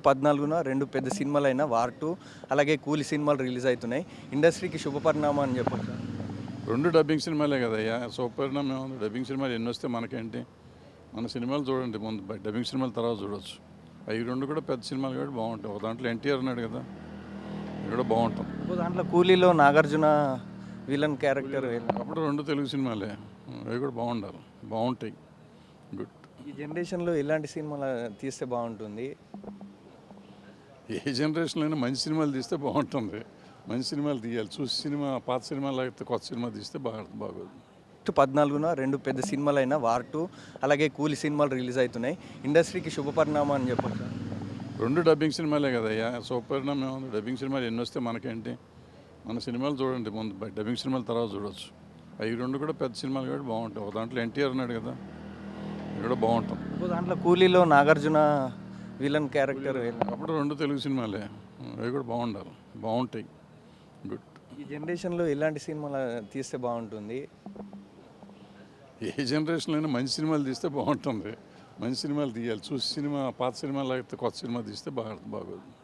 పద్నాలుగున రెండు పెద్ద సినిమాలైన వార్ టూ అలాగే కూలి సినిమాలు రిలీజ్ అవుతున్నాయి. ఇండస్ట్రీకి శుభపరిణామం అని చెప్పొచ్చు. రెండు డబ్బింగ్ సినిమాలే కదయ్యా సూపర్ ఉంది డబ్బింగ్ సినిమాలు ఎన్ని వస్తే మనకేంటి? మన సినిమాలు చూడండి ముందు. డబ్బింగ్ సినిమాల తర్వాత చూడొచ్చు. అవి రెండు కూడా పెద్ద సినిమాలు కాబట్టి బాగుంటాయి. ఒక దాంట్లో ఎన్టీఆర్ ఉన్నాడు కదా కూడా బాగుంటాం. ఇంకో దాంట్లో కూలీలో నాగార్జున విలన్ క్యారెక్టర్ అప్పుడు రెండు తెలుగు సినిమాలే. అవి కూడా బాగుండాలి. బాగుంటాయి. గుడ్. ఈ జనరేషన్లో ఇలాంటి సినిమాలు తీస్తే బాగుంటుంది. ఏ జనరేషన్లో అయినా మంచి సినిమాలు తీస్తే బాగుంటుంది. మంచి సినిమాలు తీయాలి. చూసి సినిమా పాత సినిమాలు అయితే కొత్త సినిమా తీస్తే బాగా బాగోదు. పద్నాలుగున రెండు పెద్ద సినిమాలైన వార్ టూ అలాగే కూలి సినిమాలు రిలీజ్ అవుతున్నాయి. ఇండస్ట్రీకి శుభపరిణామం అని చెప్పొచ్చు. రెండు డబ్బింగ్ సినిమాలే కదయ్యా సూపర్ ఉంది డబ్బింగ్ సినిమాలు ఎన్ని వస్తే మనకేంటి? మన సినిమాలు చూడండి ముందు. డబ్బింగ్ సినిమాల తర్వాత చూడొచ్చు. అవి రెండు కూడా పెద్ద సినిమాలు కాబట్టి బాగుంటాయి. ఒక దాంట్లో ఎన్టీఆర్ ఉన్నాడు కదా కూడా బాగుంటాం. దాంట్లో కూలీలో నాగార్జున విలన్ క్యారెక్టర్ అప్పుడు రెండు తెలుగు సినిమాలే. అవి కూడా బాగుండాలి. బాగుంటాయి. గుడ్ ఈ జనరేషన్లో ఇలాంటి సినిమాలు తీస్తే బాగుంటుంది. ఏ జనరేషన్లో అయినా మంచి సినిమాలు తీస్తే బాగుంటుంది. మంచి సినిమాలు తీయాలి. చూసి సినిమా పాత సినిమాలు అయితే కొత్త సినిమా తీస్తే బాగా బాగోదు.